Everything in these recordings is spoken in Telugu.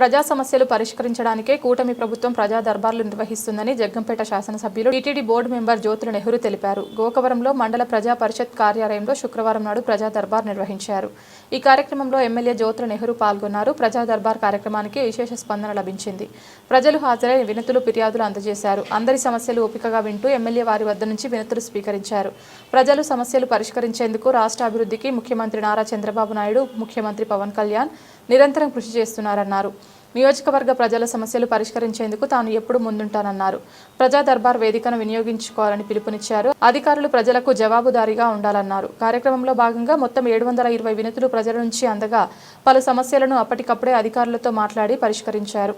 ప్రజా సమస్యలు పరిష్కరించడానికే కూటమి ప్రభుత్వం ప్రజా దర్బార్లు నిర్వహిస్తుందని జగ్గంపేట శాసనసభ్యులు TTD board member Jyothula Nehru తెలిపారు. గోకవరంలో మండల ప్రజా పరిషత్ కార్యాలయంలో శుక్రవారం నాడు ప్రజా దర్బార్ నిర్వహించారు. ఈ కార్యక్రమంలో ఎమ్మెల్యే జ్యోతుల నెహ్రూ పాల్గొన్నారు. ప్రజా దర్బార్ కార్యక్రమానికి విశేష స్పందన లభించింది. ప్రజలు హాజరై వినతులు ఫిర్యాదులు అందజేశారు. అందరి సమస్యలు ఓపికగా వింటూ ఎమ్మెల్యే వారి వద్ద నుంచి వినతులు స్వీకరించారు. ప్రజలు సమస్యలు పరిష్కరించేందుకు రాష్ట్ర అభివృద్ధికి ముఖ్యమంత్రి నారా చంద్రబాబు నాయుడు ముఖ్యమంత్రి పవన్ కళ్యాణ్ నిరంతరం కృషి చేస్తున్నారన్నారు. నియోజకవర్గ ప్రజల సమస్యలు పరిష్కరించేందుకు తాను ఎప్పుడు ముందుంటానన్నారు. ప్రజా దర్బార్ వేదికను వినియోగించుకోవాలని పిలుపునిచ్చారు. అధికారులు ప్రజలకు జవాబుదారీగా ఉండాలన్నారు. కార్యక్రమంలో భాగంగా మొత్తం ఏడు వందల ఇరవై వినతులు ప్రజల నుంచి అందగా పలు సమస్యలను అప్పటికప్పుడే అధికారులతో మాట్లాడి పరిష్కరించారు.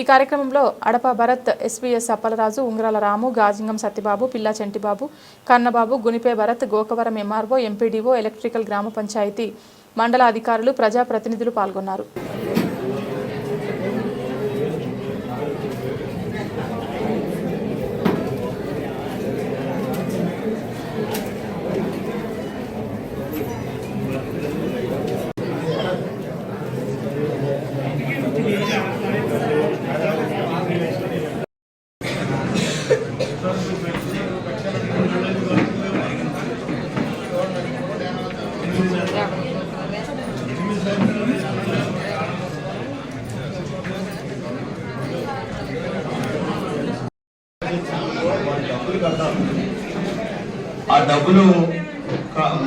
ఈ కార్యక్రమంలో అడప భరత్ ఎస్వీఎస్ అప్పలరాజు ఉంగరాల Ramu Gajingam Satyababu Pilla Chentibabu Kannababu Gunipe Bharat Gokavaram MRO MPDO electrical గ్రామ పంచాయతీ మండల అధికారులు ప్రజాప్రతినిధులు పాల్గొన్నారు ఆ డబ్బులు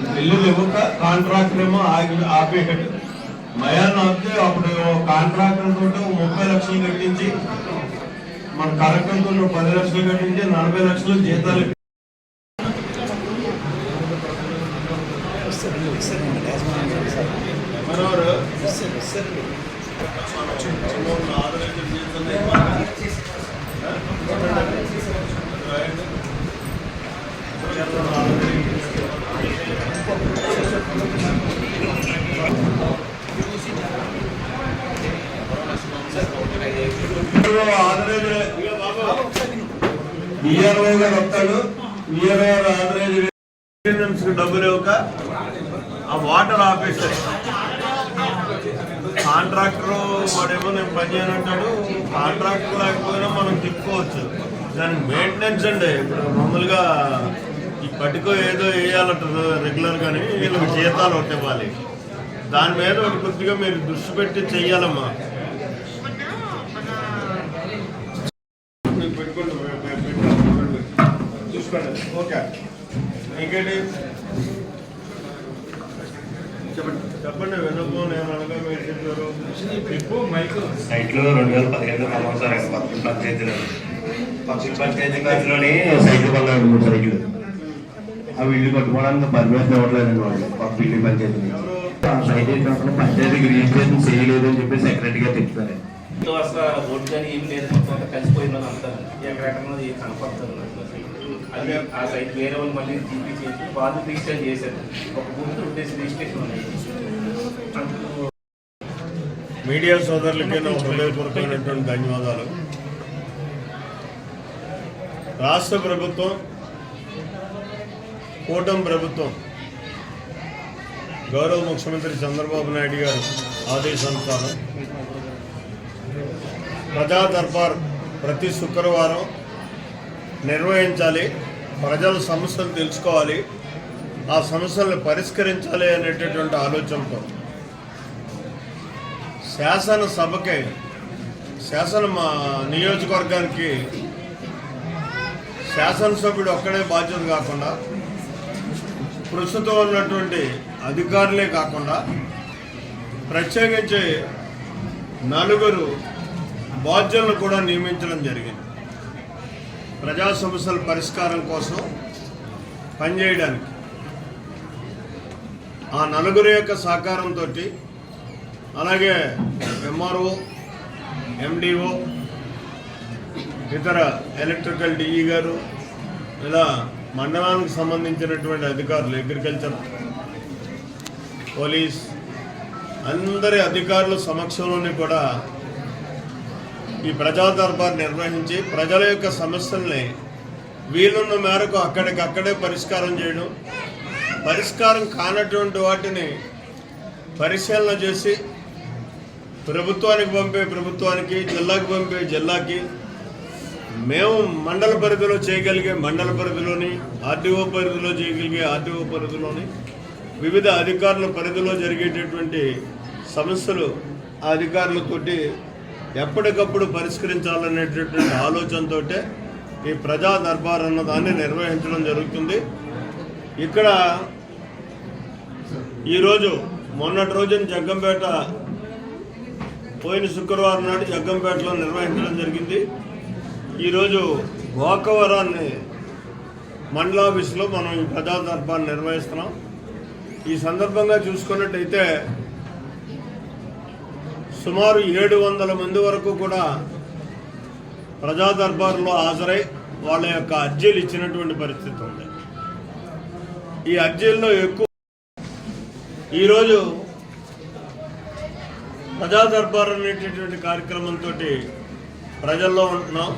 బిల్లులు ఇవ్వక కాంట్రాక్టర్ ఏమో ఆగి ఆపేయకట్టు మయాన్ని ఆపితే అప్పుడు కాంట్రాక్టర్ తోటి ముప్పై లక్షలు కట్టించి మన కరెక్టర్ తోటి పది లక్షలు కట్టించి నలభై లక్షలు జీతాలు మరొకరు మనం ఆదరించిన జీతాలు ఈఆర్ఓ గారు వస్తాడు విఆర్ఓ గారు ఆదరేజ్ డబ్బులు ఇవ్వక ఆ వాటర్ ఆఫీసర్ కాంట్రాక్టర్ వాడేమో నేను పని చేయనంటాడు. కాంట్రాక్టర్ లేకపోయినా మనం తిప్పుకోవచ్చు. దాని మెయింటెనెన్స్ అండి. ఇప్పుడు మామూలుగా పట్టుకో ఏదో వేయాలంటారు రెగ్యులర్ గానీ వీళ్ళకి జీతాలు ఒకటి ఇవ్వాలి. దాని మీద ఒకటి కొద్దిగా మీరు దృష్టి పెట్టి చెయ్యాలమ్మా. పెట్టుకోండి చూసుకోండి. ఓకే. ఇంకేంటి? చెప్పండి. చెప్పండి వెనుకో నేను అనగా మీరు చెప్పారు. చెప్పు మైక్. సైట్లో రెండు వేల పదిహేను ఆయన పక్కన పంచాయతీలో. పక్కన పంచాయతీ ఖర్చులోని సైకిల్ కొన్నాడు మూడు సైకిల్ అవి ఇల్లు కట్టుకోవడానికి పర్మిషన్ ఇవ్వట్లేదండి వాళ్ళు. పక్క ఇల్లు పంచాయతీ నుంచి. పంచాయతీకి రిజిస్ట్రేషన్ చేయలేదు అని చెప్పి సెక్రటరీ గారు చెప్తారు అసలు రోడ్డు కానీ ఏమి లేదు మొత్తం అంతా కలిసిపోయిందని అంతా ఎక్కడెక్కడ ఏం కనపడుతుంది అది ఆ సైట్ వేరే వాళ్ళు మళ్ళీ జీపీ చేసి వాళ్ళు రిజిస్టర్ చేశారు. ఒక గుర్తు ఉండేసి రిజిస్ట్రేషన్ ఉన్నాయి మీడియా సోదరులకి నా హృదయపూర్వకమైనటువంటి ధన్యవాదాలు. రాష్ట్ర ప్రభుత్వం కూటమి ప్రభుత్వం. గౌరవ ముఖ్యమంత్రి చంద్రబాబు నాయుడు గారు ఆదేశానుసారం ప్రజా దర్బార్ ప్రతి శుక్రవారం నిర్వహించాలి. ప్రజల సమస్యలు తెలుసుకోవాలి. ఆ సమస్యలను పరిష్కరించాలి అనేటటువంటి ఆలోచనతో. శాసనసభకే శాసన మా నియోజకవర్గానికి శాసనసభ్యుడు ఒక్కడే బాధ్యత కాకుండా ప్రస్తుతం ఉన్నటువంటి అధికారులే కాకుండా ప్రత్యేకించి నలుగురు బాధ్యులను కూడా నియమించడం జరిగింది. ప్రజా సమస్యల పరిష్కారం కోసం పనిచేయడానికి. ఆ నలుగురు యొక్క సహకారంతో అలాగే ఎంఆర్ఓ ఎండిఓ ఇతర ఎలక్ట్రికల్ డిఈ గారు ఇలా మండలానికి సంబంధించినటువంటి అధికారులు అగ్రికల్చర్ పోలీస్ అందరి అధికారుల సమక్షంలోని కూడా ఈ ప్రజా దర్బార్ నిర్వహించి ప్రజల యొక్క సమస్యల్ని వీలున్న మేరకు అక్కడికక్కడే పరిష్కారం చేయడం పరిష్కారం కానటువంటి వాటిని పరిశీలన చేసి ప్రభుత్వానికి పంపే ప్రభుత్వానికి జిల్లాకి పంపే జిల్లాకి మేము మండల పరిధిలో చేయగలిగే మండల పరిధిలోని ఆర్డీఓ పరిధిలో చేయగలిగే ఆర్డీఓ పరిధిలోని వివిధ అధికారుల పరిధిలో జరిగేటటువంటి సమస్యలు ఆ అధికారులతోటి ఎప్పటికప్పుడు పరిష్కరించాలనేటటువంటి ఆలోచనతో ఈ ప్రజా దర్బార్ అన్న దాన్ని నిర్వహించడం జరుగుతుంది. ఇక్కడ ఈరోజు మొన్నటి రోజున జగ్గంపేట పోయిన శుక్రవారం నాడు జగ్గంపేటలో నిర్వహించడం జరిగింది. ఈరోజు గోకవరాన్ని మండలాఫీస్లో మనం ఈ ప్రజా దర్బార్ నిర్వహిస్తున్నాం. ఈ సందర్భంగా చూసుకున్నట్టయితే సుమారు ఏడు వందల మంది వరకు కూడా ప్రజా దర్బార్లో హాజరై వాళ్ళ యొక్క అర్జీలు ఇచ్చినటువంటి పరిస్థితి ఉంది. ఈ అర్జీల్లో ఎక్కువ ఈరోజు ప్రజా దర్బార్ అనేటటువంటి కార్యక్రమంతో ప్రజల్లో ఉంటున్నాం.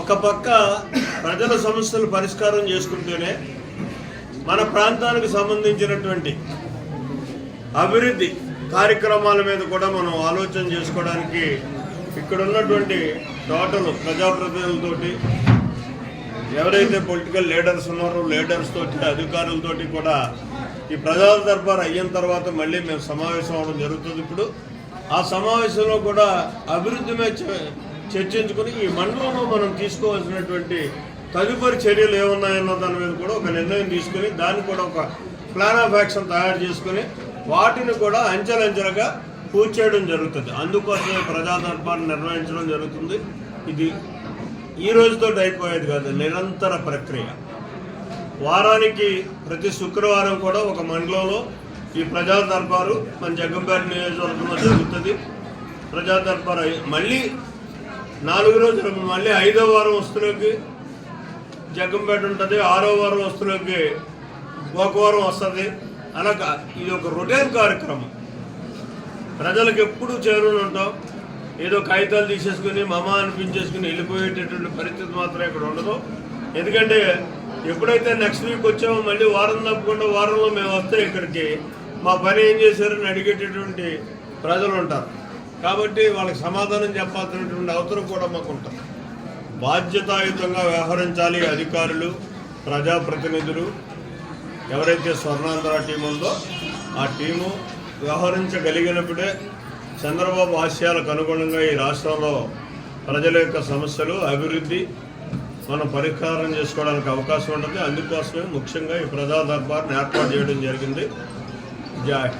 ఒక పక్క ప్రజల సమస్యలు పరిష్కారం చేసుకుంటూనే మన ప్రాంతానికి సంబంధించినటువంటి అభివృద్ధి కార్యక్రమాల మీద కూడా మనం ఆలోచన చేసుకోవడానికి ఇక్కడ ఉన్నటువంటి టోటల్ ప్రజాప్రతినిధులతోటి ఎవరైతే పొలిటికల్ లీడర్స్ ఉన్నారో లీడర్స్ తోటి అధికారులతోటి కూడా ఈ ప్రజా దర్బార్ అయిన తర్వాత మళ్ళీ మేము సమావేశం అవడం జరుగుతుంది. ఇప్పుడు ఆ సమావేశంలో కూడా అభివృద్ధి మీద చర్చించుకుని ఈ మండలంలో మనం తీసుకోవాల్సినటువంటి తదుపరి చర్యలు ఏమున్నాయన్న దాని మీద కూడా ఒక నిర్ణయం తీసుకుని దాన్ని కూడా ఒక ప్లాన్ ఆఫ్ యాక్షన్ తయారు చేసుకుని వాటిని కూడా అంచెలంచెలుగా పూర్తి చేయడం జరుగుతుంది. అందుకోసమే ప్రజా నిర్వహించడం జరుగుతుంది. ఇది ఈ రోజుతో అయిపోయేది కాదు నిరంతర ప్రక్రియ. వారానికి ప్రతి శుక్రవారం కూడా ఒక మండలంలో ఈ ప్రజా దర్బారు మన జగ్గంపేట నియోజకవర్గంలో జరుగుతుంది. ప్రజా దర్బార్ మళ్ళీ నాలుగు రోజులు మళ్ళీ ఐదో వారం వస్తులోకి జగ్గంపేట ఉంటుంది ఆరో వారం వస్తువులకి ఒక వారం వస్తుంది. అలాగా ఇది ఒక రొటీన్ కార్యక్రమం. ప్రజలకు ఎప్పుడు చేరుని ఉంటాం? ఏదో కాగితాలు తీసేసుకుని మమ అనిపించేసుకుని వెళ్ళిపోయేటటువంటి పరిస్థితి మాత్రం ఇక్కడ ఉండదు. ఎందుకంటే ఎప్పుడైతే నెక్స్ట్ వీక్ వచ్చామో మళ్ళీ వారం తప్పకుండా వారంలో మేము వస్తే ఇక్కడికి. మా పని ఏం చేశారని అడిగేటటువంటి ప్రజలు ఉంటారు. కాబట్టి వాళ్ళకి సమాధానం చెప్పాల్సినటువంటి అవసరం కూడా మాకు ఉంటుంది బాధ్యతాయుతంగా వ్యవహరించాలి అధికారులు ప్రజాప్రతినిధులు. ఎవరైతే స్వర్ణాంధ్ర టీం ఉందో ఆ టీము వ్యవహరించగలిగినప్పుడే చంద్రబాబు ఆశయాలకు అనుగుణంగా ఈ రాష్ట్రంలో ప్రజల యొక్క సమస్యలు అభివృద్ధి మనం పరిష్కారం చేసుకోవడానికి అవకాశం ఉంటుంది. అందుకోసమే ముఖ్యంగా ఈ ప్రజా దర్బార్ని ఏర్పాటు చేయడం జరిగింది. যায়